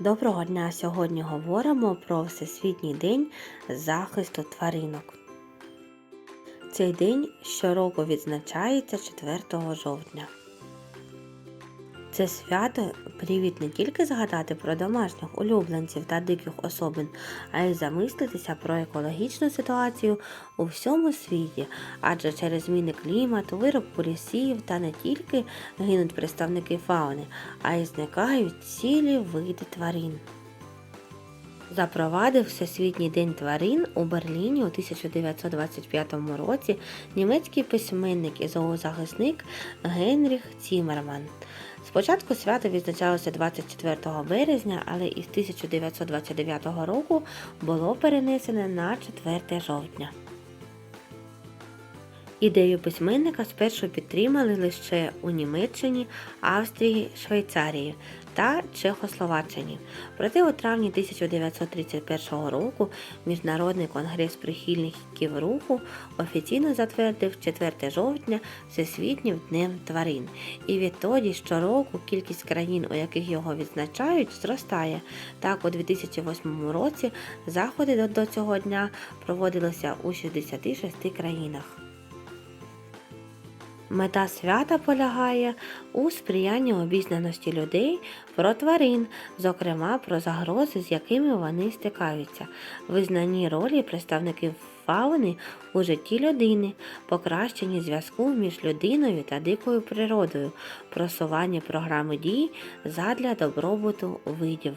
Доброго дня! Сьогодні говоримо про Всесвітній день захисту тваринок. Цей день щороку відзначається 4 жовтня. Це свято привід не тільки згадати про домашніх улюбленців та диких особин, а й замислитися про екологічну ситуацію у всьому світі, адже через зміни клімату, виробку лісів та не тільки гинуть представники фауни, а й зникають цілі види тварин. Запровадив Всесвітній день тварин у Берліні у 1925 році німецький письменник і зоозахисник Генріх Цімерман. Спочатку свято відзначалося 24 березня, але із 1929 року було перенесене на 4 жовтня. Ідею письменника спершу підтримали лише у Німеччині, Австрії, Швейцарії та Чехословаччині. Проте у травні 1931 року Міжнародний конгрес прихильників руху офіційно затвердив 4 жовтня Всесвітнім днем тварин. І відтоді щороку кількість країн, у яких його відзначають, зростає. Так, у 2008 році заходи до- цього дня проводилися у 66 країнах. Мета свята полягає у сприянні обізнаності людей про тварин, зокрема про загрози, з якими вони стикаються, визнанні ролі представників фауни у житті людини, покращенні зв'язку між людиною та дикою природою, просування програми дій задля добробуту видів.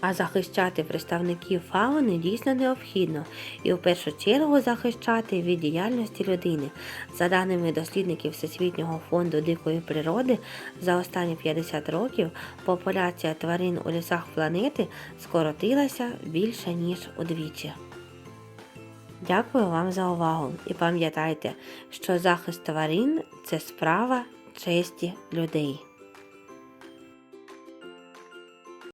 А захищати представників фауни дійсно необхідно і в першу чергу захищати від діяльності людини. За даними дослідників Всесвітнього фонду дикої природи, за останні 50 років популяція тварин у лісах планети скоротилася більше ніж удвічі. Дякую вам за увагу і пам'ятайте, що захист тварин це справа честі людей.